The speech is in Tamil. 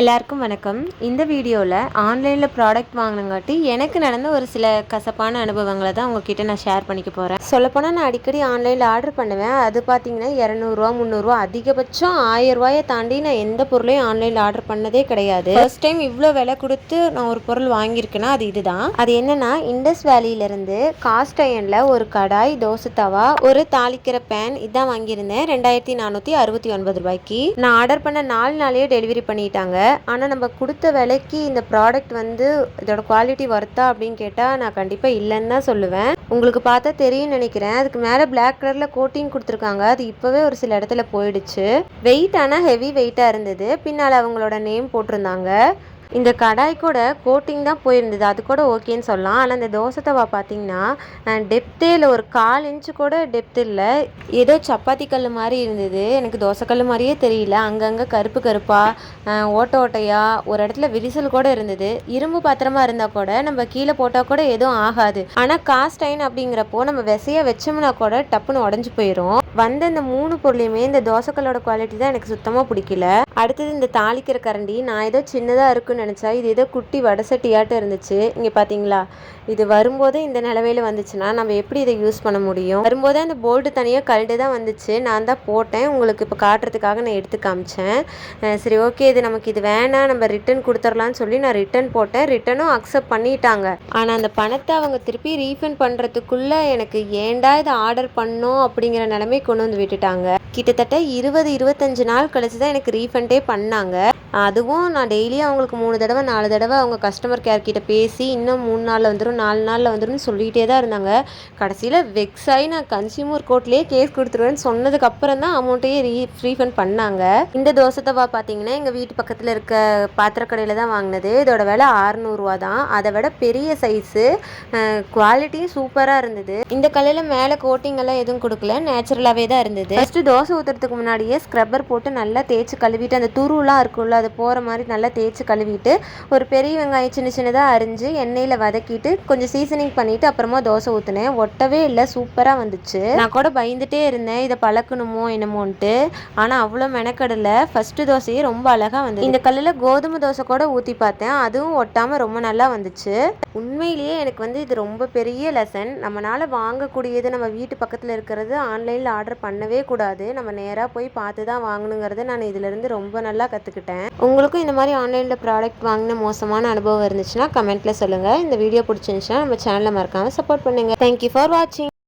எல்லாருக்கும் வணக்கம். இந்த வீடியோவில் ஆன்லைனில் ப்ராடக்ட் வாங்கினங்காட்டி எனக்கு நடந்த ஒரு சில கசப்பான அனுபவங்களை தான் உங்ககிட்ட நான் ஷேர் பண்ணிக்க போகிறேன் சொல்லப்போனால் நான் அடிக்கடி ஆன்லைனில் ஆர்டர் பண்ணுவேன். அது பார்த்தீங்கன்னா இரநூறுவா முந்நூறுரூவா அதிகபட்சம் ஆயிரரூவாயை ரூபாயை தாண்டி நான் எந்த பொருளையும் ஆன்லைனில் ஆர்டர் பண்ணதே கிடையாது. ஃபர்ஸ்ட் டைம் இவ்வளோ விலை கொடுத்து நான் ஒரு பொருள் வாங்கியிருக்கேன்னா அது இதுதான். அது என்னென்னா இண்டஸ் வேலியிலேருந்து காஸ்ட் அயனில் ஒரு கடாய் தோசை தவா ஒரு தாளிக்கிற பேன் இதான் வாங்கியிருந்தேன். ரெண்டாயிரத்தி நானூற்றி அறுபத்தி ஒன்பது ரூபாய்க்கு. நான் ஆர்டர் பண்ண நாலு நாளையே டெலிவரி பண்ணிட்டாங்க. ஆனால் நம்ம கொடுத்த விலைக்கு இந்த ப்ராடக்ட் வந்து இதோட குவாலிட்டி ஒர்த்தா அப்படின்னு கேட்டால் நான் கண்டிப்பாக இல்லைன்னு தான் சொல்லுவேன். உங்களுக்கு பார்த்தா தெரியும்னு நினைக்கிறேன். அதுக்கு மேலே பிளாக் கலரில் கோட்டிங் கொடுத்துருக்காங்க. அது இப்போவே ஒரு சில இடத்துல போயிடுச்சு. வெயிட் ஆனால் ஹெவி வெயிட்டாக இருந்தது. பின்னால் அவங்களோட நேம் போட்டிருந்தாங்க. இந்த கடாய் கூட கோட்டிங் தான் போயிருந்தது. அது கூட ஓகேன்னு சொல்லலாம். ஆனால் இந்த தோசை தவா பார்த்தீங்கன்னா டெப்த்தே இல்லை. ஒரு கால் இன்ச்சு கூட டெப்த் இல்லை. ஏதோ சப்பாத்தி கல் மாதிரி இருந்தது. எனக்கு தோசை கல் மாதிரியே தெரியல. அங்கங்கே கருப்பு கருப்பாக ஓட்ட ஓட்டையாக ஒரு இடத்துல விரிசல் கூட இருந்தது. இரும்பு பாத்திரமா இருந்தால் கூட நம்ம கீழே போட்டால் கூட எதுவும் ஆகாது. ஆனால் காஸ்ட் அயன் அப்படிங்கிறப்போ நம்ம விசையாக வச்சோம்னா கூட டப்புன்னு உடஞ்சி போயிடும் வந்த இந்த மூணு பொருளையுமே இந்த தோசைக்கல்லோட குவாலிட்டி தான் எனக்கு சுத்தமாக பிடிக்கல. அடுத்தது இந்த தாளிக்கிற கரண்டி. நான் ஏதோ சின்னதாக இருக்குன்னு நினச்சா இது ஏதோ குட்டி வடசட்டியாட்டம் இருந்துச்சு. இங்கே பார்த்தீங்களா இது வரும்போதே இந்த நிலவையில் வந்துச்சுன்னா நம்ம எப்படி இதை யூஸ் பண்ண முடியும்? வரும்போதே அந்த போல்டு தனியாக கல்டு தான் வந்துச்சு. நான் தான் போட்டேன். உங்களுக்கு இப்போ காட்டுறதுக்காக நான் எடுத்து காமிச்சேன். சரி ஓகே இது நமக்கு இது வேணாம் நம்ம ரிட்டன் கொடுத்துர்லான்னு சொல்லி நான் ரிட்டர்ன் போட்டேன். ரிட்டனும் அக்செப்ட் பண்ணிட்டாங்க. ஆனால் அந்த பணத்தை அவங்க திருப்பி ரீஃபண்ட் பண்ணுறதுக்குள்ளே எனக்கு ஏன்டா இதை ஆர்டர் பண்ணோம் அப்படிங்கிற நிலைமை கொண்டு வந்து விட்டுட்டாங்க. கிட்டத்தட்ட இருபது இருபத்தஞ்சு நாள் கழிச்சு தான் எனக்கு ரீஃபண்ட் பண்ணாங்க. அதுவும் நான் டெய்லியும் அவங்களுக்கு மூணு தடவை நாலு தடவை அவங்க கஸ்டமர் கேர் கிட்ட பேசி இன்னும் மூணு நாளில் வந்துடும் நாலு நாளில் வந்துடும் சொல்லிகிட்டே தான் இருந்தாங்க. கடைசியில் வெக்ஸ் ஆகி நான் கன்சியூமர் கோர்ட்லேயே கேஸ் கொடுத்துருவேன்னு சொன்னதுக்கு அப்புறம் தான் அமௌண்ட்டையே ரீ ரீஃபண்ட் பண்ணாங்க. இந்த தோசை தவா பார்த்தீங்கன்னா எங்கள் வீட்டு பக்கத்தில் இருக்க பாத்திரக்கடையில் தான் வாங்கினது. இதோட விலை ஆறுநூறுவா தான். அதை விட பெரிய சைஸு குவாலிட்டியும் சூப்பராக இருந்தது. இந்த கல்லில் மேலே கோட்டிங் எல்லாம் எதுவும் கொடுக்கல. நேச்சுரலாகவே தான் இருந்தது. ஃபஸ்ட்டு தோசை ஊற்றுறதுக்கு முன்னாடியே ஸ்க்ரப்பர் போட்டு நல்லா தேய்ச்சி கழுவிட்டு அந்த துருவெலாம் இருக்கும்ல அது போகிற மாதிரி நல்லா தேய்ச்சி கழுவிட்டு ஒரு பெரிய வெங்காயம் சின்ன சின்னதாக அரிஞ்சு எண்ணெயில் வதக்கிட்டு கொஞ்சம் சீசனிங் பண்ணிவிட்டு அப்புறமா தோசை ஊற்றினேன் ஒட்டவே இல்லை சூப்பராக வந்துச்சு. நான் கூட பயந்துட்டே இருந்தேன் இதை பழக்கணுமோ என்னமோன்ட்டு. ஆனால் அவ்வளோ மெனக்கடலை. ஃபஸ்ட்டு தோசையே ரொம்ப அழகாக வந்து இந்த கல்லில் கோதுமை தோசை கூட ஊற்றி பார்த்தேன். அதுவும் ஒட்டாமல் ரொம்ப நல்லா வந்துச்சு. உண்மையிலேயே எனக்கு வந்து இது ரொம்ப பெரிய லெசன் நம்மளால் வாங்கக்கூடியது நம்ம வீட்டு பக்கத்தில் இருக்கிறது ஆன்லைனில் ஆர்டர் பண்ணவே கூடாது. நம்ம நேராக போய் பார்த்து தான் வாங்கணுங்கிறத நான் இதுலேருந்து ரொம்ப நல்லா கற்றுக்கிட்டேன் உங்களுக்கும் இந்த மாதிரி ஆன்லைனில் ப்ராடக்ட் வாங்கின மோசமான அனுபவம் இருந்துச்சுன்னா கமெண்ட்டில் சொல்லுங்கள் இந்த வீடியோ பிடிச்சிருந்துச்சுன்னா நம்ம சேனலை மறக்காமல் சப்போர்ட் பண்ணுங்கள் தேங்க்யூ ஃபார் வாட்சிங்